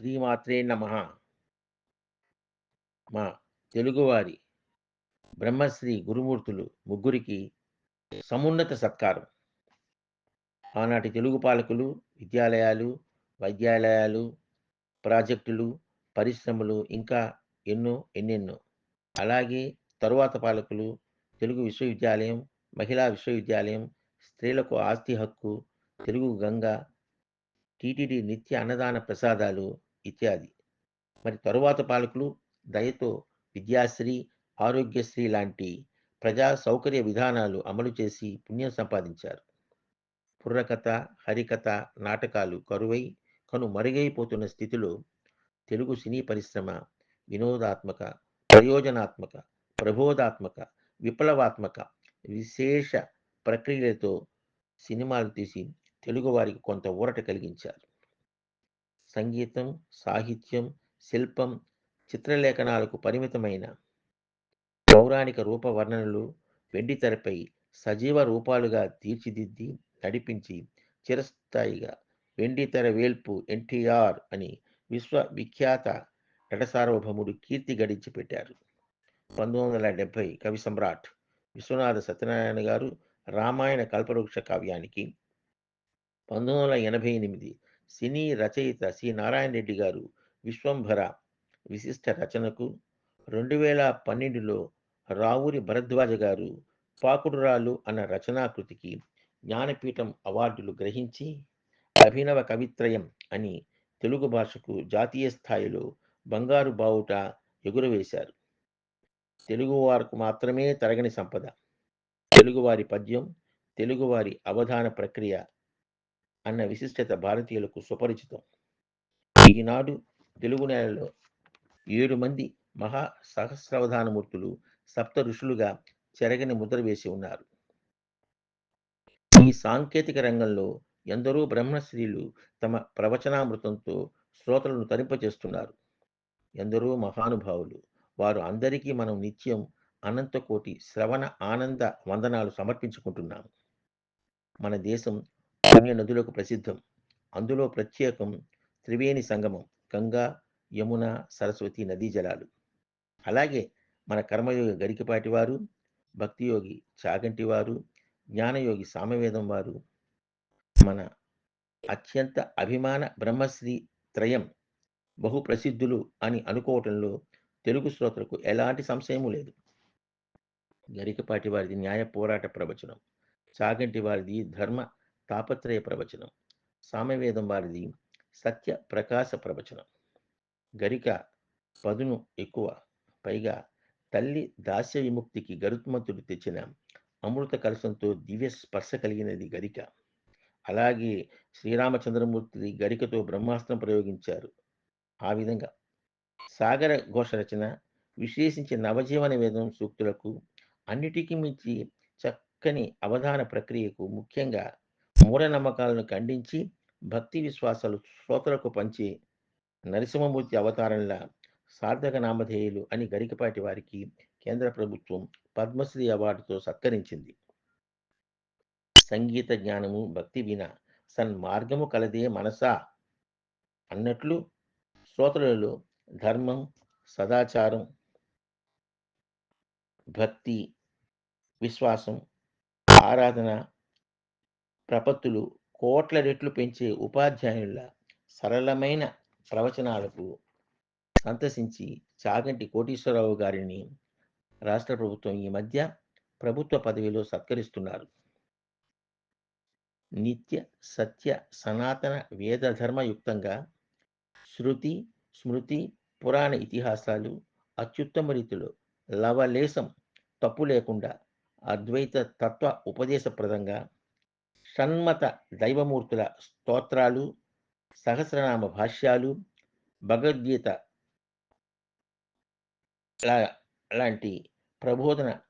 శ్రీమాత్రే నమ. మా తెలుగువారి బ్రహ్మశ్రీ గురుమూర్తులు ముగ్గురికి సమున్నత సత్కారం. ఆనాటి తెలుగు పాలకులు విద్యాలయాలు వైద్యాలయాలు ప్రాజెక్టులు పరిశ్రమలు ఇంకా ఎన్నో ఎన్నెన్నో. అలాగే తరువాత పాలకులు తెలుగు విశ్వవిద్యాలయం మహిళా విశ్వవిద్యాలయం స్త్రీలకు ఆస్తి హక్కు తెలుగు గంగ టీటీడీ నిత్య అన్నదాన ప్రసాదాలు ఇత్యాది. మరి తరువాత పాలకులు దయతో విద్యాశ్రీ ఆరోగ్యశ్రీ లాంటి ప్రజా సౌకర్య విధానాలు అమలు చేసి పుణ్యం సంపాదించారు. పుర్రకథ హరికథ నాటకాలు కరువై కను మరుగైపోతున్న స్థితిలో తెలుగు సినీ పరిశ్రమ వినోదాత్మక ప్రయోజనాత్మక ప్రబోధాత్మక విప్లవాత్మక విశేష ప్రక్రియలతో సినిమాలు తీసి తెలుగువారికి కొంత ఊరట కలిగించారు. సంగీతం సాహిత్యం శిల్పం చిత్రలేఖనాలకు పరిమితమైన పౌరాణిక రూప వర్ణనలు వెండితెరపై సజీవ రూపాలుగా తీర్చిదిద్ది నడిపించి చిరస్థాయిగా వెండితెర వేల్పు ఎన్టీఆర్ అని విశ్వవిఖ్యాత నటసార్వభౌముడు కీర్తి గడించి పెట్టారు పంతొమ్మిది వందల డెబ్భై కవి సమ్రాట్ విశ్వనాథ సత్యనారాయణ గారు రామాయణ కల్పవృక్ష కావ్యానికి పంతొమ్మిది వందల ఎనభై ఎనిమిది సినీ రచయిత సి. నారాయణ రెడ్డి గారు విశ్వంభర విశిష్ట రచనకు రెండు వేల పన్నెండులో రావూరి భరద్వాజ గారు పాకుడురాలు అన్న రచనాకృతికి జ్ఞానపీఠం అవార్డులు గ్రహించి అభినవ కవిత్రయం అని తెలుగు భాషకు జాతీయ స్థాయిలో బంగారు బావుట ఎగురవేశారు. తెలుగువారికి మాత్రమే తరగని సంపద. తెలుగువారి పద్యం తెలుగువారి అవధాన ప్రక్రియ అన్న విశిష్టత భారతీయులకు సుపరిచితం. ఈనాడు తెలుగు నేలలో ఏడు మంది మహా సహస్రావధానమూర్తులు సప్త ఋషులుగా చెరగని ముద్ర వేసి ఉన్నారు. ఈ సాంకేతిక రంగంలో ఎందరో బ్రహ్మశ్రీలు తమ ప్రవచనామృతంతో శ్రోతలను తరింపచేస్తున్నారు ఎందరో మహానుభావులు వారు అందరికీ మనం నిత్యం అనంతకోటి శ్రవణ ఆనంద వందనాలు సమర్పించుకుంటున్నాము మన దేశం పుణ్య నదులకు ప్రసిద్ధం. అందులో ప్రత్యేకం త్రివేణి సంగమం గంగా యమున సరస్వతి నదీ జలాలు. అలాగే మన కర్మయోగి గరికపాటి వారు భక్తియోగి చాగంటి వారు జ్ఞానయోగి సామవేదం వారు మన అత్యంత అభిమాన బ్రహ్మశ్రీ త్రయం బహు ప్రసిద్ధులు అని అనుకోవటంలో తెలుగు శ్రోతలకు ఎలాంటి సంశయము లేదు. గరికపాటి వారిది న్యాయ పోరాట ప్రవచనం చాగంటి వారిది ధర్మ తాపత్రయ ప్రవచనం సామవేదం వారిది సత్య ప్రకాశ ప్రవచనం. గరిక పదును ఎక్కువ పైగా తల్లి దాస్య విముక్తికి గరుత్మంతుడు తెచ్చిన అమృత కలశంతో దివ్య స్పర్శ కలిగినది గరిక. అలాగే శ్రీరామచంద్రమూర్తి గరికతో బ్రహ్మాస్త్రం ప్రయోగించారు. ఆ విధంగా సాగర ఘోష రచన విశ్లేషించే నవజీవన వేదం సూక్తులకు అన్నిటికీ మించి చక్కని అవధాన ప్రక్రియకు ముఖ్యంగా మూఢనమ్మకాలను ఖండించి భక్తి విశ్వాసాలు శ్రోతలకు పంచి నరసింహమూర్తి అవతారంలా సార్థక నామధేయులు అని గరికపాటి వారికి కేంద్ర ప్రభుత్వం పద్మశ్రీ అవార్డుతో సత్కరించింది. సంగీత జ్ఞానము భక్తి విన సన్మార్గము కలదే మనసా అన్నట్లు శ్రోతలలో ధర్మం సదాచారం భక్తి విశ్వాసం ఆరాధన ప్రపత్తులు కోట్ల రెట్లు పెంచే ఉపాధ్యాయుల సరళమైన ప్రవచనాలకు సంతసించి చాగంటి కోటీశ్వరరావు గారిని రాష్ట్ర ప్రభుత్వం ఈ మధ్య ప్రభుత్వ పదవిలో సత్కరిస్తున్నారు. నిత్య సత్య సనాతన వేద ధర్మయుక్తంగా శృతి స్మృతి పురాణ ఇతిహాసాలు అత్యుత్తమ రీతిలో లవలేశం తప్పు లేకుండా అద్వైత తత్వ ఉపదేశప్రదంగా షణ్మత దైవమూర్తుల స్తోత్రాలు సహస్రనామ భాష్యాలు భగవద్గీత లాంటి ప్రబోధన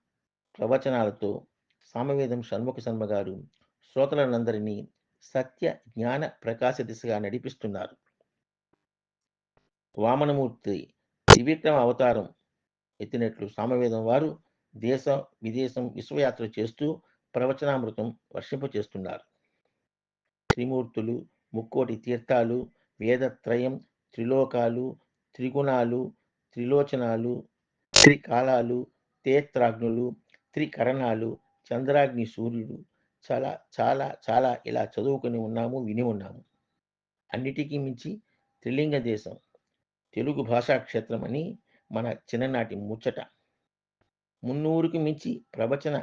ప్రవచనాలతో సామవేదం షణ్ముఖ శర్మ గారు శ్రోతలందరినీ సత్య జ్ఞాన ప్రకాశ దిశగా నడిపిస్తున్నారు. వామనమూర్తి త్రివిక్రమ అవతారం ఎత్తినట్లు సామవేదం వారు దేశం విదేశం విశ్వయాత్ర చేస్తూ ప్రవచనామృతం వర్షింపచేస్తున్నారు త్రిమూర్తులు ముక్కోటి తీర్థాలు వేదత్రయం త్రిలోకాలు త్రిగుణాలు త్రిలోచనాలు త్రికాలాలు తేత్రాగ్నులు త్రికరణాలు చంద్రాగ్ని సూర్యుడు చాలా చాలా చాలా ఇలా చదువుకొని ఉన్నాము విని ఉన్నాము. అన్నిటికీ మించి త్రిలింగ దేశం తెలుగు భాషా క్షేత్రం అని మన చిన్ననాటి ముచ్చట. మున్నూరుకి మించి ప్రవచన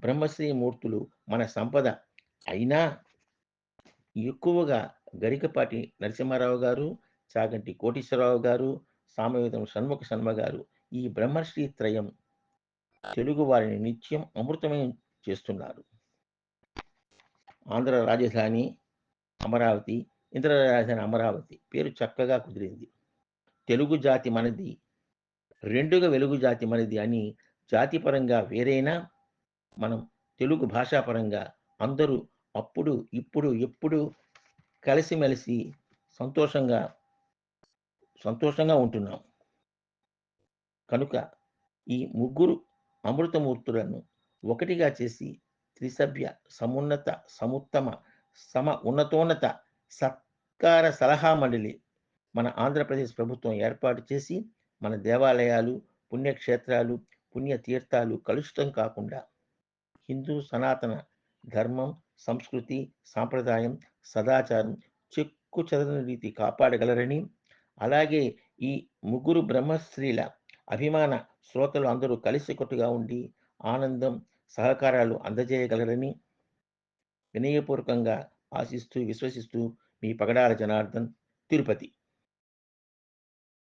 బ్రహ్మశ్రీ మూర్తులు మన సంపద. అయినా ఎక్కువగా గరికపాటి నరసింహారావు గారు చాగంటి కోటేశ్వరరావు గారు సామవేదం షణ్ముఖ శర్మ గారు ఈ బ్రహ్మశ్రీ త్రయం తెలుగు వారిని నిత్యం అమృతమయం చేస్తున్నారు. ఆంధ్ర రాజధాని అమరావతి ఇంద్ర రాజధాని అమరావతి పేరు చక్కగా కుదిరింది. తెలుగు జాతి మనది రెండుగా వెలుగు జాతి మనది అని జాతిపరంగా వేరైనా మనం తెలుగు భాషాపరంగా అందరూ అప్పుడు ఇప్పుడు ఎప్పుడు కలిసిమెలిసి సంతోషంగా సంతోషంగా ఉంటున్నాం. కనుక ఈ ముగ్గురు అమృతమూర్తులను ఒకటిగా చేసి త్రిసభ్య సమున్నత సముత్తమ సమ ఉన్నతోన్నత సత్కార సలహా మండలి మన ఆంధ్రప్రదేశ్ ప్రభుత్వం ఏర్పాటు చేసి మన దేవాలయాలు పుణ్యక్షేత్రాలు పుణ్యతీర్థాలు కలుషితం కాకుండా హిందూ సనాతన ధర్మం సంస్కృతి సాంప్రదాయం సదాచారం చెక్కు చెదరని రీతి కాపాడగలరని అలాగే ఈ ముగ్గురు బ్రహ్మశ్రీల అభిమాన శ్రోతలు అందరూ కలిసికట్టుగా ఉండి ఆనందం సహకారాలు అందజేయగలరని వినయపూర్వకంగా ఆశిస్తూ విశ్వసిస్తూ మీ పగడాల జనార్దన్ తిరుపతి.